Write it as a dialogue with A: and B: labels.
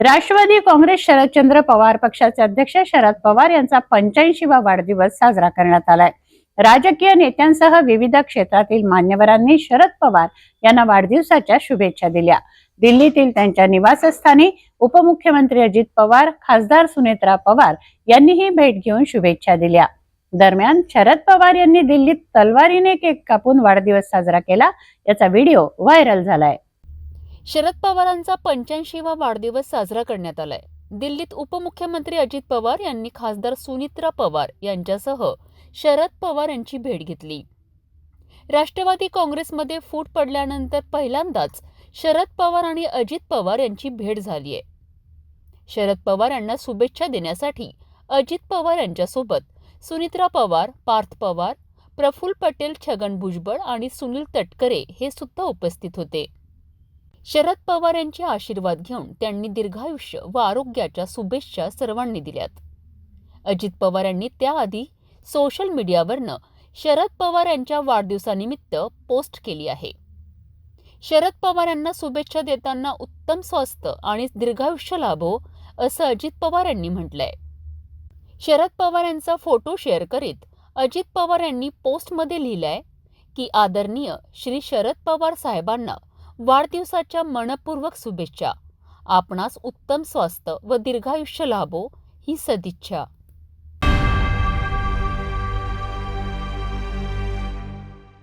A: राष्ट्रवादी काँग्रेस शरदचंद्र पवार पक्षाचे अध्यक्ष शरद पवार यांचा पंच्याऐंशीवा वाढदिवस साजरा करण्यात आलाय. राजकीय नेत्यांसह विविध क्षेत्रातील मान्यवरांनी शरद पवार यांना वाढदिवसाच्या शुभेच्छा दिल्या. दिल्लीतील त्यांच्या निवासस्थानी उपमुख्यमंत्री अजित पवार खासदार सुनेत्रा पवार यांनीही भेट घेऊन शुभेच्छा दिल्या. दरम्यान शरद पवार यांनी दिल्लीत तलवारीने केक कापून वाढदिवस साजरा केला. याचा व्हिडिओ व्हायरल झालाय.
B: शरद पवारांचा पंच्याऐंशीवा वाढदिवस साजरा करण्यात आलाय. दिल्लीत उपमुख्यमंत्री अजित पवार यांनी खासदार सुनित्रा पवार यांच्यासह शरद पवार यांची भेट घेतली. राष्ट्रवादी काँग्रेसमध्ये फूट पडल्यानंतर पहिल्यांदाच शरद पवार आणि अजित पवार यांची भेट झालीय शरद पवार यांना शुभेच्छा देण्यासाठी अजित पवार यांच्यासोबत सुनित्रा पवार पार्थ पवार प्रफुल्ल पटेल छगन भुजबळ आणि सुनील तटकरे हे सुद्धा उपस्थित होते. शरद पवार यांचे आशीर्वाद घेऊन त्यांनी दीर्घायुष्य व आरोग्याच्या शुभेच्छा सर्वांनी दिल्यात. अजित पवार यांनी त्याआधी सोशल मीडियावरनं शरद पवार यांच्या वाढदिवसानिमित्त पोस्ट केली आहे. शरद पवार यांना शुभेच्छा देताना उत्तम स्वास्थ्य आणि दीर्घायुष्य लाभो असं अजित पवार यांनी म्हटलंय. शरद पवार यांचा फोटो शेअर करीत अजित पवार यांनी पोस्टमध्ये लिहिलंय की आदरणीय श्री शरद पवार साहेबांना वाढदिवसाच्या मनपूर्वक शुभेच्छा. आपणास उत्तम स्वास्थ्य व दीर्घायुष्य लाभो ही सदिच्छा.